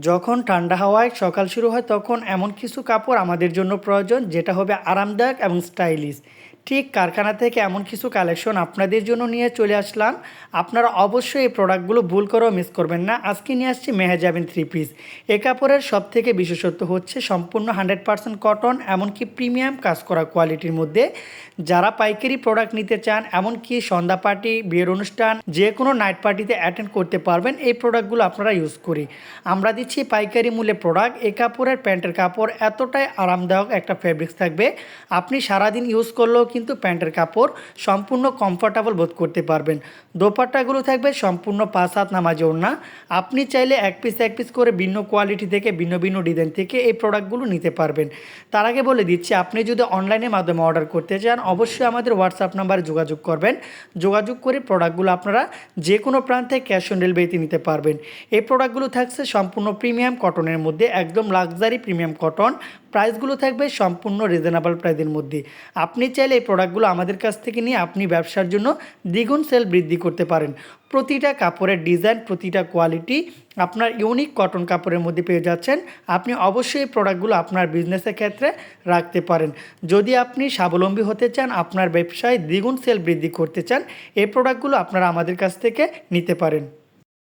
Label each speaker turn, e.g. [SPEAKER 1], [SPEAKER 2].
[SPEAKER 1] যখন ঠান্ডা হাওয়ায় সকাল শুরু হয়, তখন এমন কিছু কাপড় আমাদের জন্য প্রয়োজন, যেটা হবে আরামদায়ক এবং স্টাইলিশ। ঠিক কারখানা থেকে এমন কিছু কালেকশন আপনাদের জন্য নিয়ে চলে আসলাম। আপনারা অবশ্যই এই প্রোডাক্টগুলো ভুল করেও মিস করবেন না। আজকে নিয়ে আসছি মেহেজাবিন থ্রি পিস এ কাপড়ের সব থেকে বিশেষত্ব হচ্ছে সম্পূর্ণ হান্ড্রেড পার্সেন্ট কটন এমনকি প্রিমিয়াম কাজ করা কোয়ালিটির মধ্যে। যারা পাইকারি প্রোডাক্ট নিতে চান, এমনকি সন্ধ্যা পার্টি বিয়ের অনুষ্ঠান, যে কোনো নাইট পার্টিতে অ্যাটেন্ড করতে পারবেন, এই প্রোডাক্টগুলো আপনারা ইউজ করি। আমরা দিচ্ছি পাইকারি মূল্যে প্রোডাক্ট এই কাপড়ের প্যান্টের কাপড় এতটাই আরামদায়ক একটা ফেব্রিক্স থাকবে। আপনি সারাদিন ইউজ করলেও কিন্তু প্যান্টের কাপড় সম্পূর্ণ কমফোর্টেবল বোধ করতে পারবেন। দোপাট্টাগুলো থাকবে সম্পূর্ণ পাঁচ হাত নামাজে ওড়না। আপনি চাইলে এক পিস এক পিস করে ভিন্ন কোয়ালিটি থেকে, ভিন্ন ভিন্ন ডিজাইন থেকে এই প্রোডাক্টগুলো নিতে পারবেন। তার আগে বলে দিচ্ছি, আপনি যদি অনলাইনের মাধ্যমে অর্ডার করতে চান, অবশ্যই আমাদের হোয়াটসঅ্যাপ নাম্বারে যোগাযোগ করবেন। যোগাযোগ করে প্রোডাক্টগুলো আপনারা যে কোনো প্রান্তে ক্যাশ অন ডেলিভারিতে নিতে পারবেন। এই প্রোডাক্টগুলো থাকছে সম্পূর্ণ প্রিমিয়াম কটনের মধ্যে, একদম লাক্সারি প্রিমিয়াম কটন প্রাইসগুলো থাকবে সম্পূর্ণ রিজনেবল প্রাইসের মধ্যে। আপনি চাইলে এই প্রোডাক্টগুলো আমাদের কাছ থেকে নিয়ে আপনি ব্যবসার জন্য দ্বিগুণ সেল বৃদ্ধি করতে পারেন। প্রতিটা কাপড়ের ডিজাইন প্রতিটা কোয়ালিটি আপনার ইউনিক কটন কাপড়ের মধ্যে পেয়ে যাচ্ছেন। আপনি অবশ্যই এই প্রোডাক্টগুলো আপনার বিজনেসের ক্ষেত্রে রাখতে পারেন। যদি আপনি স্বাবলম্বী হতে চান, আপনার ব্যবসায় দ্বিগুণ সেল বৃদ্ধি করতে চান, এই প্রোডাক্টগুলো আপনারা আমাদের কাছ থেকে নিতে পারেন।